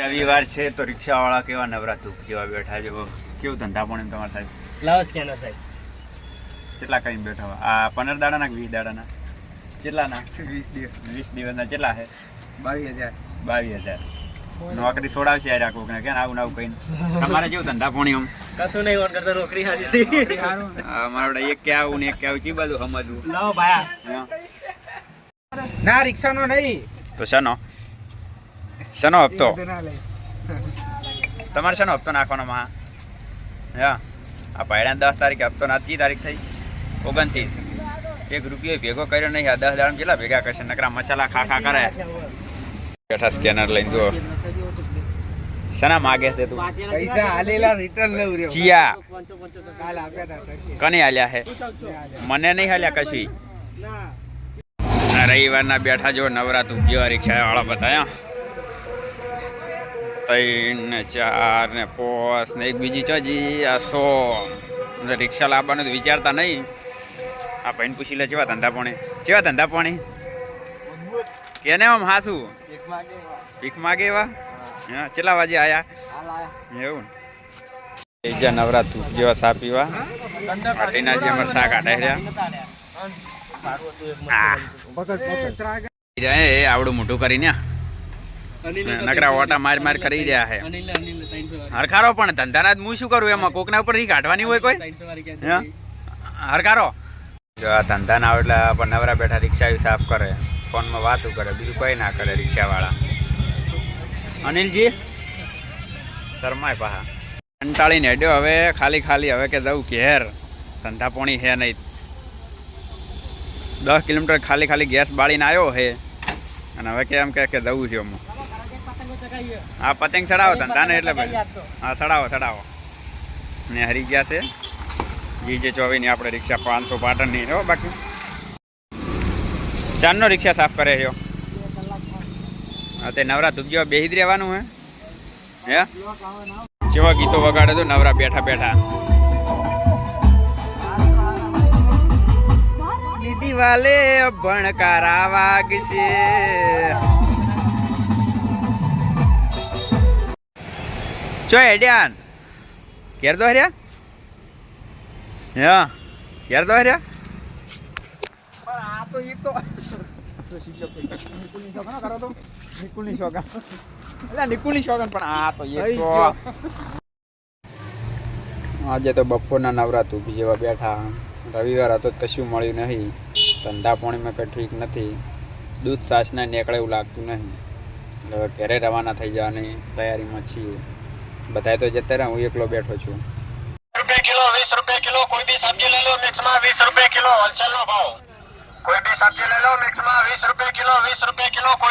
રવિવાર છે તો રિક્ષાવાળા કેવા નવરા જેવા બેઠા છે? કેવું ધંધા પણ એમ તમારા સાહેબ? લાવસ કેનો સાહેબ. કેટલા કઈ બેઠા આ પંદર દાડાના કે વીસ દાડાના? કેટલાના? વીસ દિવસ. વીસ દિવસના કેટલા છે? બાવીસ હજાર. બાવીસ હજાર. નોકરી છોડાવશે યાર આખું કે આવું આવું કઈ તમારે કેવું ધંધા પોણી આમ? કશું નહીં ઓન કરતા નોકરી હારી હતી. અમારે એક કે આવું ને એક કે આવું ચી બધું સમજવું? લાવો ભાયા. ના રિક્ષાનો નહીં. તો શેનો? શેનો હપ્તો. તમારે શેનો હપ્તો નાખવાનો માં? હા આ ભાઈડા દસ તારીખે હપ્તો ના ત્રીસ તારીખ થઈ? ઓગણત્રીસ. એક રૂપિયો ભેગો કર્યો નહીં આ દસ દાડા કેટલા ભેગા કરશે? નકરા મસાલા ખા ખા કરે. બેઠા સ્કેનર લઈને જુઓ. શેના માગે છે તું? પૈસા હાલેલા રિટર્ન લઉં રહ્યો. ચિયા. કાલ આપ્યા હતા કને હાલ્યા હે? મને નહીં હાલ્યા કશી? રવિવારના બેઠા જો નવરાતું ગયો રિક્ષા વાળા બતાયા ત્રણ ને ચાર ને પાંચ ને એક બીજી ચોજી આ સો. રિક્ષા લાવવાનું તો વિચારતા નહીં. આ ભાઈને પૂછી લે ચેવા ધંધા પોણે? ચેવા ધંધા પોણે? કેને આમ હાસું? ભીખ માગે એવા? હા કેટલા વાગે આયા? એવું બીજા નવરાતું જેવા સા પીવા. માટીના જે અમારે શાક આટે રહ્યા. આવડું મોટું કરીને નકરા ઓટા માર માર કરી રહ્યા છે. અનિલ અનિલ 300 વાળી હરખારો પણ ધંધાના હું શું કરું? એમાં કોકના ઉપર કાઢવાની હોય કોઈ? 300 વાળી હે? ક્યાં હરખારો? જો આ ધંધા ના એટલે પણ નવરા બેઠા રિક્ષા સાફ કરે. ફોનમાં વાતું કરે. બીજું કોઈ ના કરે રિક્ષાવાળા. અનિલજી? શરમાય પાહા. કંટાળીને હેડ્યો હવે ખાલી ખાલી. હવે કે જવું ઘેર. ધંધા પોણી હે નહીં. દસ કિલોમીટર ખાલી ખાલી ગેસ બાળીને આવ્યો હે. અને હવે કે કે જવું છે હું હા પતંગ ચડાવો ધંધાને એટલે ભાઈ હા ચડાવો ચડાવો. ને હરી ગયા છે. જીજે ચોવી ચોવીસની આપણે રિક્ષા પાંચસો પાટણની હો બાકી. ચારનો રિક્ષા સાફ કરે છે હા. તે નવરા જેવા બેહી જ રહેવાનું હે. હે? જેવા ગીતો વગાડે તો નવરા બેઠા બેઠા. દીદી વાલે ભણકારા વાગશે. ચો હેડ્યાન ઘેર તો હર્યા હા. ઘેર તો હર્યા પણ આ તો ઈ તો. નિકુલની નિકુલની પણ આ આજે તો બપોરના નવરાતું જેવા બેઠા. રવિવાર હતો તો કશું મળ્યું નહીં. ધંધા પાણીમાં કંઈ ઠીક નથી. દૂધ છાશના નીકળે એવું લાગતું નહીં. એટલે હવે ઘરે રવાના થઈ જવાની તૈયારીમાં છીએ. બધા તો જતા રહ્યા હું એકલો બેઠો છું. રૂપિયા કિલો, વીસ રૂપિયા કિલો, કોઈ બી સબ્જી લઈ લો મિક્સમાં વીસ રૂપિયા કિલો હોલસેલ નો ભાવ. કોઈ બી સબ્જી લઈ લો મિક્સમાં વીસ રૂપિયા કિલો, વીસ રૂપિયા કિલો, કોઈ